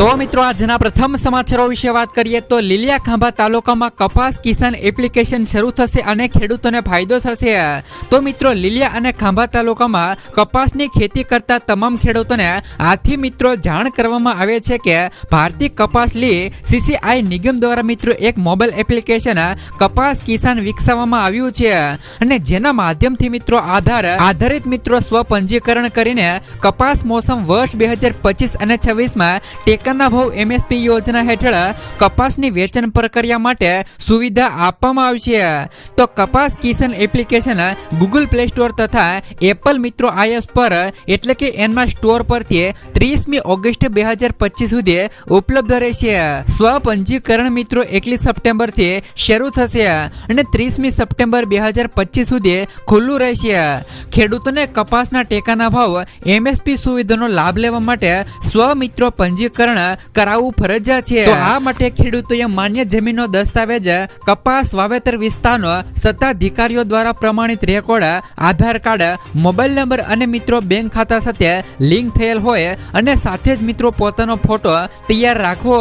તો મિત્રો આજના પ્રથમ સમાચારો વિશે વાત કરીએ તો લીલિયા ખાંભા તાલુકામાં કપાસ કિસાન એપ્લિકેશન શરૂ થશે અને ખેડૂતોને ફાયદો થશે. તો મિત્રો, લીલિયા અને ખાંભા તાલુકામાં કપાસની ખેતી કરતા તમામ ખેડૂતોને આથી મિત્રો, જાણ કરવામાં આવે છે કે ભારતીય કપાસ લી સીસીઆઈ નિગમ દ્વારા મિત્રો એક મોબાઈલ એપ્લિકેશન કપાસ કિસાન વિકસાવવામાં આવ્યું છે અને જેના માધ્યમથી મિત્રો આધાર આધારિત મિત્રો સ્વપંજીકરણ કરીને કપાસ મોસમ વર્ષ બે હજાર પચીસ અને છવ્વીસમાં ટેકાના ભાવ એમએસપી યોજના હેઠળ કપાસની વેચાણ પ્રક્રિયા માટે સુવિધા આપવામાં આવશે તો Kapas Kisan application Google Play Store તથા એપલ મિત્રો આઈએસ પર, એટલે કે એનમાં સ્ટોર પરથી ત્રીસમી ઓગસ્ટ બે હજાર પચીસ સુધી ઉપલબ્ધ રહેશે. સ્વપંજીકરણ મિત્રો એકવીસ સપ્ટેમ્બરથી શરૂ થશે અને ત્રીસમી સપ્ટેમ્બર બે હજાર પચીસ સુધી ખુલ્લું રહેશે. ખેડૂતોને કપાસના ટેકાના ભાવ એમએસપી સુવિધાનો લાભ લેવા માટે સ્વ મિત્રો કરાવવું ફરજિયાત છે. આ માટે ખેડૂતોએ માન્ય જમીનનો દસ્તાવેજ, કપાસ વાવેતર વિસ્તારનો સત્તાધિકારીઓ દ્વારા પ્રમાણિત record, Aadhaar card, mobile number અને મિત્રો બેંક ખાતા સાથે લિંક થયેલ હોય અને સાથે જ મિત્રો પોતાનો ફોટો તૈયાર રાખવો.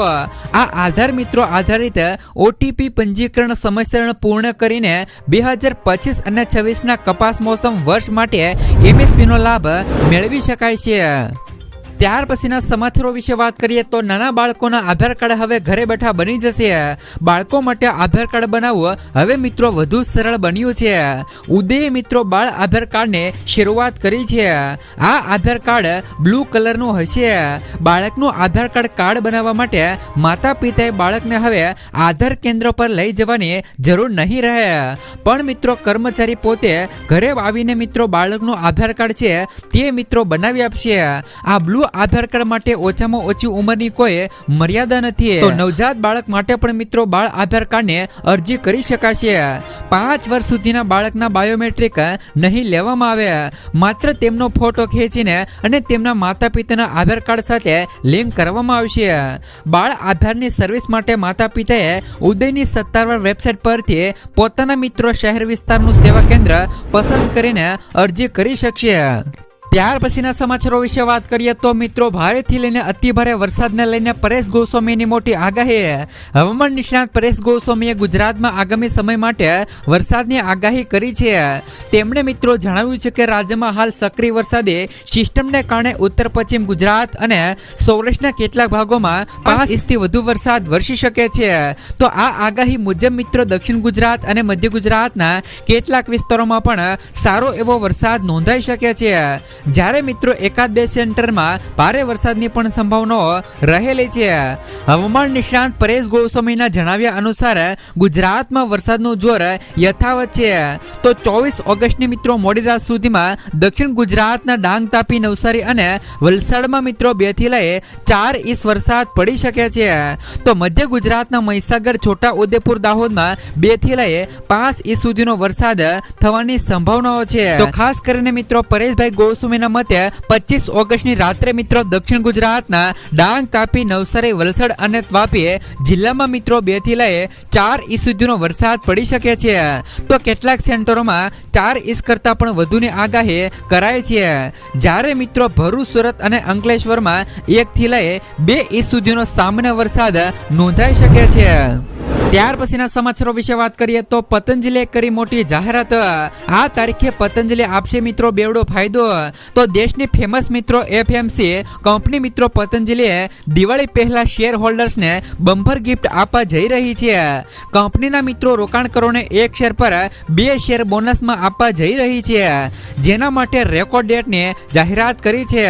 આ આધાર મિત્રો આધારિત ઓટીપી પંજીકરણ સમયસરણ પૂર્ણ કરીને બે હજાર પચીસ અને છવ્વીસના કપાસ મોસમ વર્ષ માટે એમએસપી નો લાભ મેળવી શકાય છે. ત્યાર પછીના સમાચારો વિશે વાત કરીએ તો નાના બાળકોના આધાર કાર્ડ હવે ઘરે બેઠા બની જશે. બાળકો માટે આધાર કાર્ડ બનાવવું હવે મિત્રો વધુ સરળ બન્યું છે. ઉદય મિત્રો બાળ આધાર કાર્ડને શરૂઆત કરી છે. આ આધાર કાર્ડ બ્લુ કલરનું હશે. બાળકનું આધાર કાર્ડ કાર્ડ બનાવવા માટે માતા પિતાએ બાળકને હવે આધાર કેન્દ્ર પર લઈ જવાની જરૂર નહીં રહે. પણ મિત્રો કર્મચારી પોતે ઘરે આવીને મિત્રો બાળકનું આધાર કાર્ડ છે તે મિત્રો બનાવી આપશે. આ બ્લુ આધાર કાર્ડ માટે ઓછામાં ઓછી ઉંમરની કોઈ મર્યાદા નથી. તો નવજાત બાળક માટે પણ મિત્રો બાળ આધાર કાર્ડને અરજી કરી શકાશે. પાંચ વર્ષ સુધીના બાળકના બાયોમેટ્રિક નહીં લેવામાં આવે. માત્ર તેમનો ફોટો ખેંચીને અને તેમના માતા પિતાના આધાર કાર્ડ સાથે લિંક કરવામાં આવશે. બાળ આધારની સર્વિસ માટે માતા પિતાએ ઉદયની સત્તાવાર વેબસાઇટ પરથી પોતાના મિત્રો શહેર વિસ્તારનું સેવા કેન્દ્ર પસંદ કરીને અરજી કરી શકશે. ત્યાર પછીના સમાચારો વિશે વાત કરીએ તો મિત્રો, ભારેથી લઈને અતિભારે વરસાદને લઈને પરેશ ગોસ્વામીની મોટી આગાહી હવામાન નિષ્ણાત પરેશ ગોસ્વામીએ ગુજરાતમાં આગામી સમય માટે વરસાદની આગાહી કરી છે. તેમણે મિત્રો જણાવ્યું છે કે રાજ્યમાં હાલ સક્રિય વરસાદી સિસ્ટમને કારણે ઉત્તર પશ્ચિમ ગુજરાત અને સૌરાષ્ટ્રના કેટલાક ભાગોમાં પાંચ ઇંચથી વધુ વરસાદ વરસી શકે છે. તો આ આગાહી મુજબ મિત્રો, દક્ષિણ ગુજરાત અને મધ્ય ગુજરાતના કેટલાક વિસ્તારોમાં પણ સારો એવો વરસાદ નોંધાઈ શકે છે. જ્યારે મિત્રો એકાદ બે સેન્ટરમાં ભારે વરસાદની પણ સંભાવનાઓ રહેલી છે. હવામાન નિષ્ણાંત પરેશ ગોસ્વામીના જણાવ્યા અનુસાર ગુજરાતમાં વરસાદનું જોર યથાવત છે. તો ચોવીસ ઓગસ્ટની મિત્રો મોડી રાત સુધીમાં દક્ષિણ ગુજરાતના ડાંગ, તાપી, નવસારી અને વલસાડમાં મિત્રો બેથી લઈ ચાર ઇંચ વરસાદ પડી શકે છે. તો મધ્ય ગુજરાતના મહીસાગર, છોટા ઉદેપુર, દાહોદમાં બેથી લઈ પાંચ ઇંચ સુધીનો વરસાદ થવાની સંભાવનાઓ છે. તો ખાસ કરીને મિત્રો પરેશભાઈ ગોસ્વામીના મતે પચીસ ઓગસ્ટની રાત્રે મિત્રો દક્ષિણ ગુજરાતના ડાંગ, તાપી, નવસારી, વલસાડ અને વાપી જિલ્લામાં મિત્રો બેથી લઈ ચાર ઇંચ સુધીનો વરસાદ પડી શકે છે. તો કેટલાક સેન્ટરોમાં ચાર ઇંચ કરતાં પણ વધુની આગાહી કરાય છે. જ્યારે મિત્રો ભરૂચ, સુરત અને અંકલેશ્વરમાં એક થી લઈ બે ઇંચ સુધીનો સામાન્ય વરસાદ નોંધાઈ શકે છે. ત્યાર પછીના સમાચારો વિશે વાત કરીએ તો પતંજલિએ કરી મોટી જાહેરાત. આ તારીખે પતંજલિ આપશે મિત્રો બેવડો ફાયદો. તો દેશની ફેમસ મિત્રો એફએમસી કંપની મિત્રો પતંજલિએ દિવાળી પહેલા શેર હોલ્ડર્સને બમ્પર ગિફ્ટ આપવા જઈ રહી છે. કંપનીના મિત્રો રોકાણકારોને એક શેર પર બે શેર બોનસમાં આપવા જઈ રહી છે. જેના માટે રેકોર્ડ ડેટની જાહેરાત કરી છે.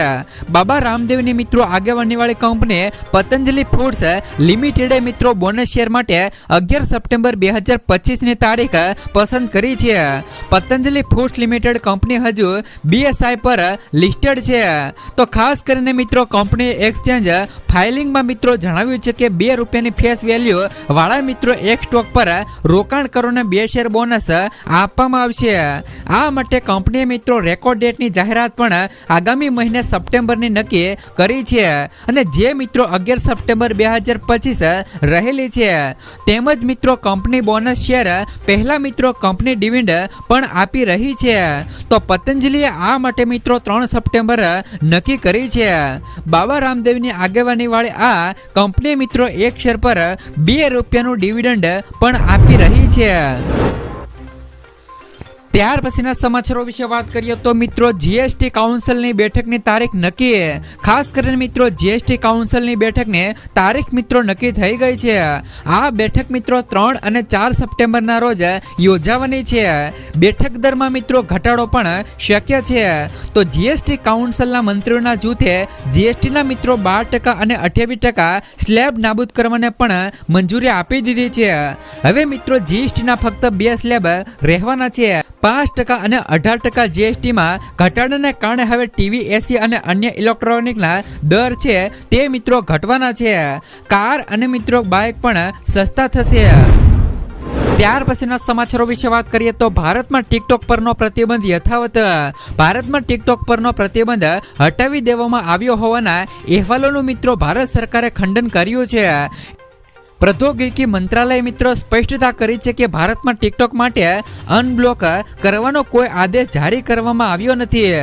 બાબા રામદેવની મિત્રો આગેવાનીવાળી કંપની પતંજલિ ફૂડ્સ લિમિટેડે મિત્રો બોનસ શેર માટે અગિયાર સપ્ટેમ્બર બે હજાર પચીસની તારીખ પસંદ કરી છે. પતંજલિ ફૂડ્સ લિમિટેડ કંપની હજુ બીએસઆઈ પર લિસ્ટેડ છે. તો ખાસ કરીને મિત્રો, કંપની એક્સચેન્જ ફાઇલિંગમાં મિત્રો જણાવ્યું છે કે બે રૂપિયાની ફેસ વેલ્યુ વાળા મિત્રો એક સ્ટોક પર રોકાણ કરોને બે શેર બોનસ આપવામાં આવશે. આ માટે કંપનીએ મિત્રો રેકોર્ડ ડેટની જાહેરાત પણ આગામી મહિને સપ્ટેમ્બરની નક્કી કરી છે. અને જે મિત્રો અગિયાર સપ્ટેમ્બર બે હજાર પચીસ રહેલી છે તેમજ મિત્રો કંપની બોનસ શેર પહેલા મિત્રો કંપની ડિવિડન્ડ પણ આપી રહી છે. તો પતંજલિએ આ માટે મિત્રો ત્રણ સપ્ટેમ્બર નક્કી કરી છે. બાબા રામદેવની આગેવાની વાળી આ કંપની મિત્રો એક શેર પર બે રૂપિયાનું ડિવિડન્ડ પણ આપી રહી છે. ત્યાર પછીના સમાચારો વિશે વાત કરીએ તો મિત્રો જીએસટી કાઉન્સિલની બેઠકની તારીખ નક્કી ખાસ કરીને મિત્રો જીએસટી કાઉન્સિલની બેઠકને તારીખ મિત્રો નક્કી થઈ ગઈ છે. આ બેઠક મિત્રો ત્રણ અને ચાર સપ્ટેમ્બરના રોજ યોજાવાની છે. બેઠક દરમાં મિત્રો ઘટાડો પણ શક્ય છે. તો જીએસટી કાઉન્સિલના મંત્રીઓના જૂથે જીએસટીના મિત્રો બાર ટકા અને અઠ્યાવીસ ટકા સ્લેબ નાબૂદ કરવાને પણ મંજૂરી આપી દીધી છે. હવે મિત્રો જીએસટીના ફક્ત બે સ્લેબ રહેવાના છે. પાંચ ટકા અને અઢાર ટકા જીએસટીમાં ઘટાડાને કારણે હવે ટીવી એસી અને અન્ય ઇલેક્ટ્રોનિકના દર છે તે મિત્રો ઘટવાના છે. કાર અને મિત્રો બાઇક પણ સસ્તા થશે. ત્યાર પછીના સમાચારો વિશે વાત કરીએ તો ભારતમાં ટિકટોક પરનો પ્રતિબંધ યથાવત. ભારતમાં ટિકટોક પરનો પ્રતિબંધ હટાવી દેવામાં આવ્યો હોવાના અહેવાલોનું મિત્રો ભારત સરકારે ખંડન કર્યું છે. પ્રૌદ્યોગિકી મંત્રાલય મિત્રો સ્પષ્ટતા કરી છે કે ભારતમાં ટિકટોક માટે અનબ્લોક કરવાનો કોઈ આદેશ જારી કરવામાં આવ્યો નથી.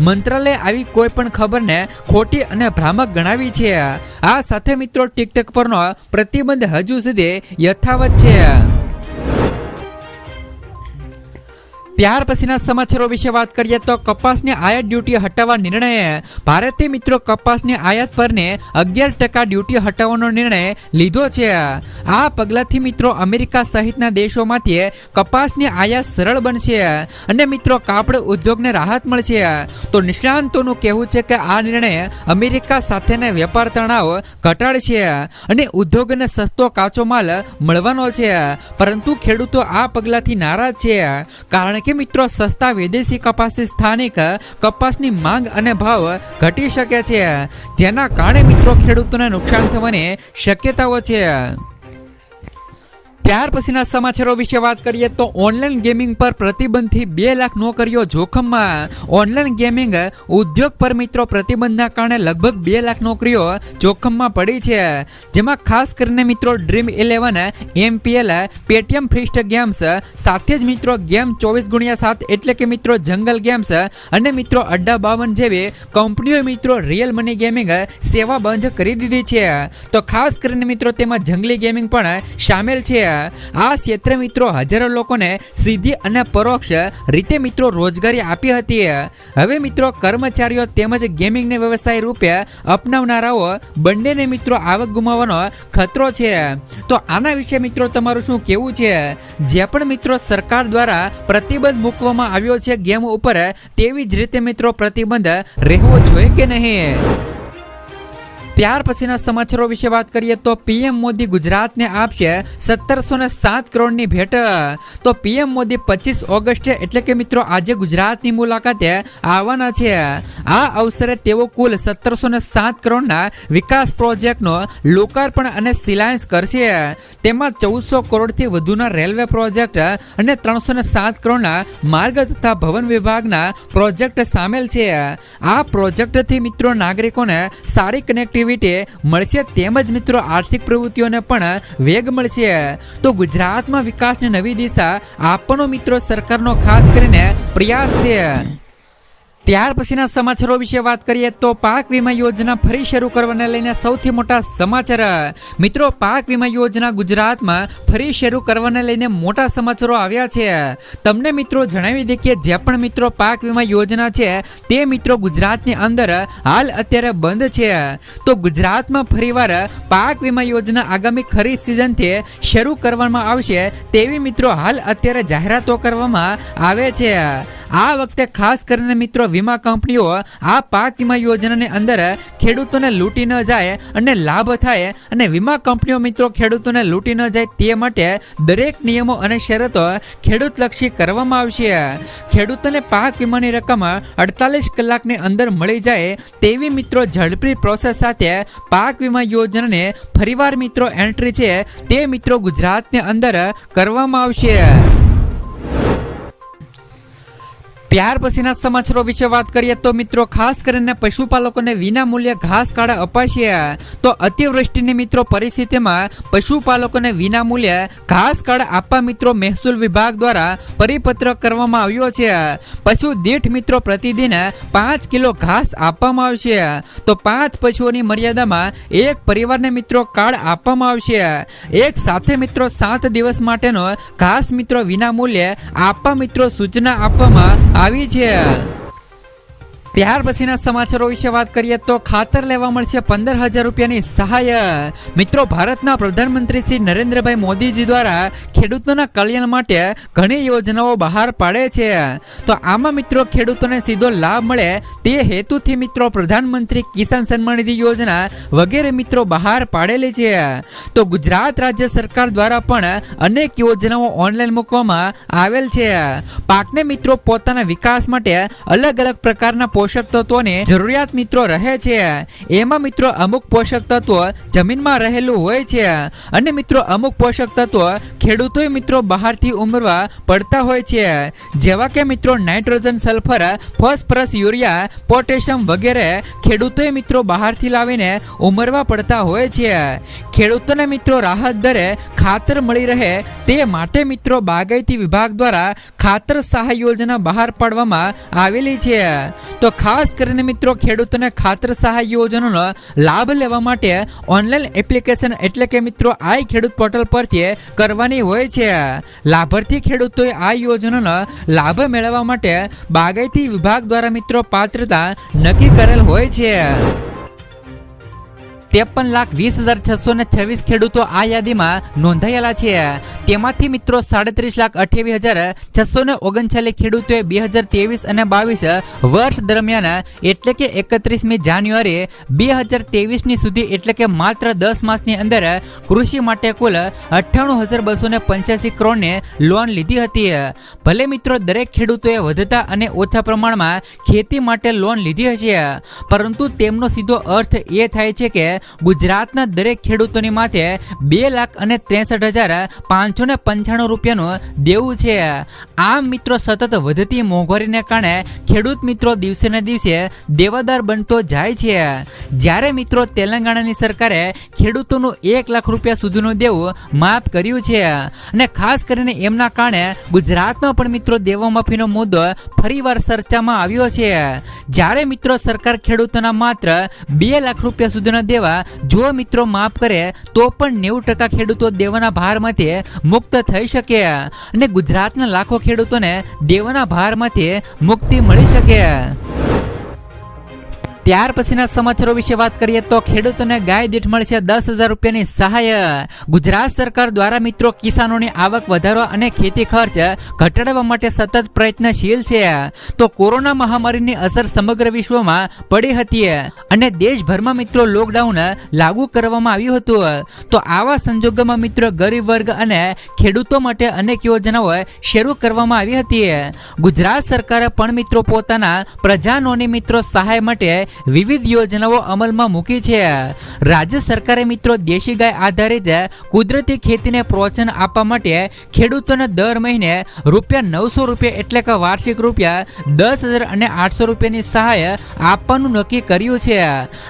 મંત્રાલય આવી કોઈ પણ ખબરને ખોટી અને ભ્રામક ગણાવી છે. આ સાથે મિત્રો ટિકટોક પરનો પ્રતિબંધ હજુ સુધી યથાવત છે. ત્યાર પછીના સમાચારો વિશે વાત કરીએ તો કપાસની આયાત ડ્યુટી હટાવવા નિર્ણય ભારતે મિત્રો કપાસની આયાત પરને અગિયાર ટકા ડ્યુટી હટાવવાનો નિર્ણય લીધો છે. આ પગલાંથી મિત્રો અમેરિકા સહિતના દેશોમાંથી કપાસની આયાત સરળ બનશે અને મિત્રો કાપડ ઉદ્યોગને રાહત મળશે. તો નિષ્ણાંતોનું કહેવું છે કે આ નિર્ણય અમેરિકા સાથેના વેપાર તણાવ ઘટાડશે અને ઉદ્યોગને સસ્તો કાચો માલ મળવાનો છે. પરંતુ ખેડૂતો આ પગલાંથી નારાજ છે. કારણ કે મિત્રો, સસ્તા વિદેશી કપાસથી સ્થાનિક કપાસની માંગ અને ભાવ ઘટી શકે છે. જેના કારણે મિત્રો ખેડૂતોને નુકસાન થવાની શક્યતાઓ છે. ત્યાર પછીના સમાચારો વિશે વાત કરીએ તો ઓનલાઈન ગેમિંગ પર પ્રતિબંધથી બે લાખ નોકરીઓ જોખમમાં. ઓનલાઈન ગેમિંગ ઉદ્યોગ પર મિત્રો પ્રતિબંધના કારણે લગભગ બે લાખ નોકરીઓ જોખમમાં પડી છે. જેમાં ખાસ કરીને મિત્રો ડ્રીમ ઇલેવન એમપીએલ પેટીએમ ફ્રીસ્ટ ગેમ્સ સાથે જ મિત્રો ગેમ ચોવીસ ગુણ્યા સાત એટલે કે મિત્રો જંગલ ગેમ્સ અને મિત્રો અડ્ડા બાવન જેવી કંપનીઓ મિત્રો રિયલ મની ગેમિંગ સેવા બંધ કરી દીધી છે. તો ખાસ કરીને મિત્રો તેમાં જંગલી ગેમિંગ પણ સામેલ છે. આ ક્ષેત્રે મિત્રો હજારો લોકોને સીધી અને પરોક્ષ રીતે મિત્રો રોજગારી આપી હતી. હવે મિત્રો કર્મચારીઓ તેમજ ગેમિંગને વ્યવસાય રૂપે અપનાવનારાઓ બંનેને મિત્રો આવક ગુમાવવાનો ખતરો છે. તો આના વિશે મિત્રો તમારું શું કેવું છે? જે પણ મિત્રો સરકાર દ્વારા પ્રતિબંધ મૂકવામાં આવ્યો છે ગેમ ઉપર, તેવી જ રીતે મિત્રો પ્રતિબંધ રહેવો જોઈએ કે નહીં? ત્યાર પછીના સમાચારો વિશે વાત કરીએ તો પીએમ મોદી ગુજરાતને આપશે સત્તરસો ને સાત કરોડની ભેટ. તો પીએમ મોદી પચીસ ઓગસ્ટે, એટલે કે મિત્રો આજે ગુજરાતની મુલાકાતે આવવાના છે. આ અવસરે તેઓ કુલ સત્તરસો ને સાત કરોડના વિકાસ પ્રોજેક્ટનો લોકાર્પણ અને શિલાન્યાસ કરશે. તેમાં ચૌદસો કરોડથી વધુના રેલવે પ્રોજેક્ટ અને ત્રણસો ને સાત કરોડના માર્ગ તથા ભવન વિભાગના પ્રોજેક્ટ સામેલ છે. આ પ્રોજેક્ટથી મિત્રો નાગરિકોને સારી કનેક્ટિવિટી મળશે તેમજ મિત્રો આર્થિક પ્રવૃત્તિઓને પણ વેગ મળશે. તો ગુજરાતમાં વિકાસની નવી દિશા આપવાનો મિત્રો સરકારનો ખાસ કરીને પ્રયાસ છે. ત્યાર પછીના સમાચારો વિશે વાત કરીએ તો પાક વીમા યોજના ફરી શરૂ કરવાને લઈને સૌથી મોટા સમાચાર. મિત્રો, પાક વીમા યોજના ગુજરાતમાં ફરી શરૂ કરવાને લઈને મોટા સમાચારો આવ્યા છે. તમને મિત્રો જણાવી દઈએ કે જે પણ મિત્રો પાક વીમા યોજના છે, તે મિત્રો ગુજરાતની અંદર હાલ અત્યારે બંધ છે. તો ગુજરાતમાં ફરીવાર પાક વીમા યોજના આગામી ખરીફ સિઝનથી શરૂ કરવામાં આવશે તેવી મિત્રો હાલ અત્યારે જાહેરાતો કરવામાં આવે છે. આ વખતે ખાસ કરીને મિત્રો વીમા કંપનીઓ આ પાક વીમા યોજનાની અંદર ખેડૂતોને લૂંટી ન જાય અને લાભ થાય અને વીમા કંપનીઓ મિત્રો ખેડૂતોને લૂંટી ન જાય તે માટે દરેક નિયમો અને શરતો ખેડૂતલક્ષી કરવામાં આવશે. ખેડૂતોને પાક વીમાની રકમ અડતાલીસ કલાકની અંદર મળી જાય તેવી મિત્રો ઝડપી પ્રોસેસ સાથે પાક વીમા યોજનાને ફરીવાર મિત્રો એન્ટ્રી છે તે મિત્રો ગુજરાતની અંદર કરવામાં આવશે. ત્યાર પછીના સમાચારો વિશે વાત કરીએ તો મિત્રો, ખાસ કરીને પશુપાલકોને વિના મૂલ્યે ઘાસ કાળા અપાશે તો અતિવૃષ્ટિની મિત્રો પરિસ્થિતિમાં પશુપાલકોને વિના મૂલ્યે ઘાસ કાળા આપવા મિત્રો મહેસૂલ વિભાગ દ્વારા પરિપત્ર કરવામાં આવ્યો છે. પશુ દીઠ મિત્રો પ્રતિદિન પાંચ કિલો ઘાસ આપવામાં આવશે. તો પાંચ પશુઓની મર્યાદામાં એક પરિવારને મિત્રો કાર્ડ આપવામાં આવશે. એક સાથે મિત્રો સાત દિવસ માટેનો ઘાસ મિત્રો વિના મૂલ્યે આપવા મિત્રો સૂચના આપવામાં આવી છે ત્યાર પછીના સમાચારો વિશે વાત કરીએ તો ખાતર લેવા મળશે પંદર હજાર રૂપિયાની સહાય. મિત્રો, ભારતના પ્રધાનમંત્રી શ્રી નરેન્દ્રભાઈ મોદીજી દ્વારા ખેડૂતોના કલ્યાણ માટે ઘણી યોજનાઓ બહાર પાડે છે. તો આમાં મિત્રો, ખેડૂતોને સીધો લાભ મળે તે હેતુથી મિત્રો, પ્રધાનમંત્રી કિસાન સન્માન નિધિ યોજના વગેરે મિત્રો બહાર પાડેલી છે. તો ગુજરાત રાજ્ય સરકાર દ્વારા પણ અનેક યોજનાઓ ઓનલાઈન મૂકવામાં આવેલ છે. પાકને મિત્રો, પોતાના વિકાસ માટે અલગ અલગ પ્રકારના પોષક તત્વોની જરૂરિયાત મિત્રો રહે છે. એમાં મિત્રો અમુક પોષક તત્વો જમીનમાં રહેલું હોય છે અને મિત્રો અમુક પોષક તત્વો ખેડૂતોએ મિત્રો બહારથી ઉમેરવા પડતા હોય છે. જેવા કે મિત્રો nitrogen, sulphur, phosphorus, urea, potassium વગેરે ખેડૂતોએ મિત્રો બહારથી લાવીને ઉમેરવા પડતા હોય છે. ખેડૂતોને મિત્રો રાહત દરે ખાતર મળી રહે તે માટે મિત્રો બાગાયતી વિભાગ દ્વારા ખાતર સહાય યોજના બહાર પાડવામાં આવેલી છે. તો ખાસ કરીને મિત્રો ખેડૂતોને ખાતર સહાય યોજનાનો લાભ લેવા માટે ઓનલાઈન એપ્લિકેશન એટલે કે મિત્રો આઈ ખેડૂત પોર્ટલ પરથી કરવાની હોય છે. લાભાર્થી ખેડૂતોએ આ યોજનાનો લાભ મેળવવા માટે બાગાયતી વિભાગ દ્વારા મિત્રો પાત્રતા નક્કી કરેલ હોય છે. ત્રેપન લાખ વીસ હજાર છસો ને છવ્વીસ ખેડૂતો આ યાદીમાં નોંધાયેલા છે. તેમાંથી મિત્રો સાડત્રીસ લાખ અઠ્યાવીસ હજાર છસો ને ઓગણચાલીસ ખેડૂતોએ બે હજાર ત્રેવીસ અને બાવીસ વર્ષ દરમિયાન એટલે કે એકત્રીસમી જાન્યુઆરી બે હજાર ત્રેવીસની સુધી એટલે કે માત્ર દસ માસની અંદર કૃષિ માટે કુલ અઠ્ઠાણું હજાર બસો ને પંચ્યાસી કરોડને લોન લીધી હતી. ભલે મિત્રો દરેક ખેડૂતોએ વધતા અને ઓછા પ્રમાણમાં ખેતી માટે લોન લીધી હશે, પરંતુ તેમનો સીધો અર્થ એ થાય છે કે ગુજરાતના દરેક ખેડૂતોની માથે બે લાખ અને ત્રેસઠ હજાર પાંચસો ને પંચાણું રૂપિયાનું દેવું છે. આમ મિત્રો સતત વધતી મોંઘવારીને કારણે ખેડૂત મિત્રો દિવસે ને દિવસે દેવાદાર બનતો જાય છે. જ્યારે મિત્રો તેલંગાણાની સરકારે ખેડૂતોનું એક લાખ રૂપિયા સુધીનું દેવું માફ કર્યું છે અને ખાસ કરીને એમના કારણે ગુજરાતમાં પણ મિત્રો દેવા માફીનો મુદ્દો ફરીવાર ચર્ચામાં આવ્યો છે. જ્યારે મિત્રો સરકાર ખેડૂતોના માત્ર બે લાખ રૂપિયા સુધીના દેવા જો મિત્રો માફ કરે, તો પણ નેવું ટકા ખેડૂતો દેવાના ભારમાંથી મુક્ત થઈ શકે. અને ગુજરાતના લાખો ખેડૂતોને દેવાના ભારમાંથી મુક્તિ મળી શકે. ત્યાર પછીના સમાચારો વિશે વાત કરીએ તો ખેડૂતોને ગાય દીઠ મળશે દસ હજાર રૂપિયાની સહાય. ગુજરાત સરકાર દ્વારા મિત્રો કિસાનોની આવક વધારવા અને ખેતી ખર્ચ ઘટાડવા માટે સતત પ્રયત્નશીલ છે. તો કોરોના મહામારીની અસર સમગ્ર વિશ્વમાં પડી હતી અને દેશભરમાં મિત્રો લોકડાઉન લાગુ કરવામાં આવ્યું હતું. તો આવા સંજોગોમાં મિત્રો ગરીબ વર્ગ અને ખેડૂતો માટે અનેક યોજનાઓ શરૂ કરવામાં આવી હતી. ગુજરાત સરકારે પણ મિત્રો પોતાના પ્રજાનોની મિત્રો સહાય માટે વિવિધ યોજનાઓ અમલમાં મૂકી છે. રાજ્ય સરકારે મિત્રો દેશી ગાય આધારિત કુદરતી ખેતીને પ્રોત્સાહન આપવા માટે ખેડૂતોને દર મહિને રૂપિયા નવસો રૂપિયા એટલે કે વાર્ષિક રૂપિયા દસ હજાર અને આઠસો રૂપિયાની સહાય આપવાનું નક્કી કર્યું છે.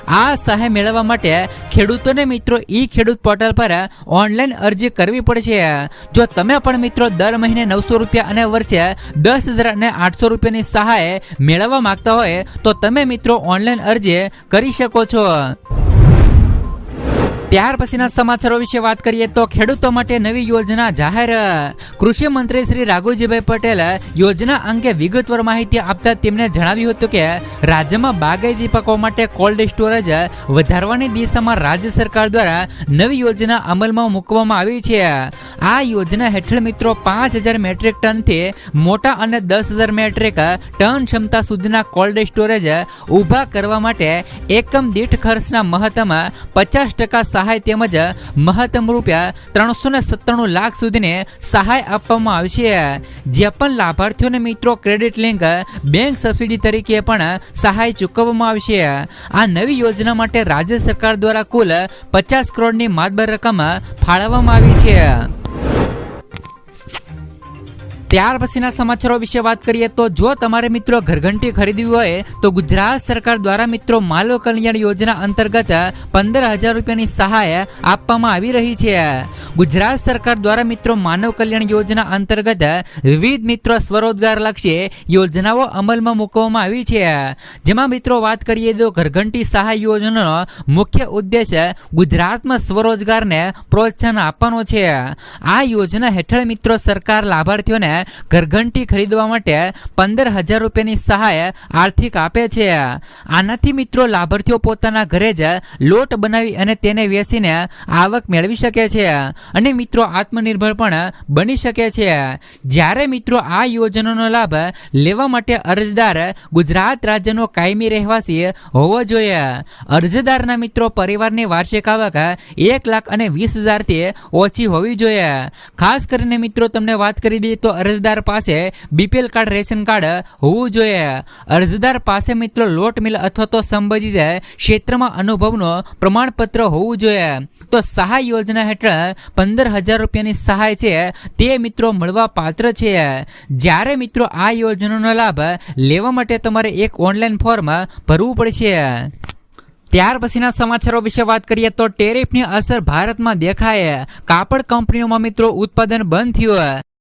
આ સહાય મેળવવા માટે ખેડૂતોને મિત્રો ઈ ખેડૂત પોર્ટલ પર ઓનલાઈન અરજી કરવી પડશે. જો તમે પણ મિત્રો દર મહિને નવસો રૂપિયા અને વર્ષે દસ હજાર અને આઠસો રૂપિયાની સહાય મેળવવા માંગતા હોય તો તમે મિત્રો ઓનલાઈન અરજી કરી શકો છો. ત્યાર પછીના સમાચારો વિશે વાત કરીએ તો ખેડૂતો માટે નવી યોજના જાહેર. કૃષિ મંત્રી શ્રી રાઘુજીભાઈ પટેલ યોજના અંગે વિગતવાર માહિતી આપતા તેમણે જણાવ્યું હતું કે, રાજ્યમાં બાગાયતી પાકો માટે કોલ્ડ સ્ટોરેજ વધારવાની દિશામાં રાજ્ય સરકાર દ્વારા નવી યોજના અમલમાં મૂકવામાં આવી છે. આ યોજના હેઠળ મિત્રો પાંચ હજાર મેટ્રિક ટનથી મોટા અને દસ હજાર મેટ્રિક ટન ક્ષમતા સુધીના કોલ્ડ સ્ટોરેજ ઊભા કરવા માટે એકમ દીઠ ખર્ચના મહત્તમ પચાસ ટકા સહાય તેમજ મહત્તમ રૂપિયા ત્રણસો ને સત્તાણું લાખ સુધીની સહાય આપવામાં આવશે જે પણ લાભાર્થીઓને મિત્રો ક્રેડિટ લિંક બેંક સબસિડી તરીકે પણ સહાય ચૂકવવામાં આવશે આ નવી યોજના માટે રાજ્ય સરકાર દ્વારા કુલ પચાસ કરોડની માતબર રકમ ફાળવવામાં આવી છે. ત્યાર પછીના સમાચારો વિશે વાત કરીએ તો જો તમારે મિત્રો ઘરઘંટી ખરીદવી હોય, તો ગુજરાત સરકાર દ્વારા મિત્રો માલવ કલ્યાણ યોજના અંતર્ગત પંદર હજાર રૂપિયાની સહાય આપવામાં આવી રહી છે. ગુજરાત સરકાર દ્વારા મિત્રો માનવ કલ્યાણ યોજના અંતર્ગત વિવિધ મિત્રો સ્વરોજગાર લક્ષી યોજનાઓ અમલમાં મૂકવામાં આવી છે. જેમાં મિત્રો વાત કરીએ તો ઘરઘંટી સહાય યોજનાનો મુખ્ય ઉદ્દેશ ગુજરાતમાં સ્વરોજગારને પ્રોત્સાહન આપવાનો છે. આ યોજના હેઠળ મિત્રો સરકાર લાભાર્થીઓને ઘરઘંટી ખરીદવા માટે પંદર હજાર રૂપિયાની સહાય આર્થિક આપે છે. આનાથી મિત્રો લાભાર્થીઓ પોતાના ઘરે જ લોટ બનાવી અને તેને વેચીને આવક મેળવી શકે છે અને મિત્રો આત્મનિર્ભર પણ બની શકે છે. જ્યારે મિત્રો આ યોજનાનો લાભ લેવા માટે અરજદાર ગુજરાત રાજ્યનો કાયમી રહેવાસી હોવો જોઈએ. અરજદારના મિત્રો પરિવારની વાર્ષિક આવક એક લાખ અને વીસ હજારથી ઓછી હોવી જોઈએ. ખાસ કરીને મિત્રો તમને વાત કરી દઈએ તો અરજદાર પાસે બીપીએલ કાર્ડ, રેશન કાર્ડ હોવું જોઈએ. અરજદાર પાસે મિત્રો લોટ મિલ અથવા તો સંબંધિત ક્ષેત્રમાં અનુભવનો પ્રમાણપત્ર હોવું જોઈએ. તો સહાય યોજના હેઠળ પંદર હજાર રૂપિયાની સહાય છે, તે મિત્રો મળવા પાત્ર છે. જ્યારે મિત્રો આ યોજનાનો લાભ લેવા માટે તમારે એક ઓનલાઈન ફોર્મ ભરવું પડશે. ત્યાર પછીના સમાચારો વિશે વાત કરીએ તો ટેરિફની અસર ભારતમાં દેખાય. કાપડ કંપનીઓમાં મિત્રો ઉત્પાદન બંધ થયું.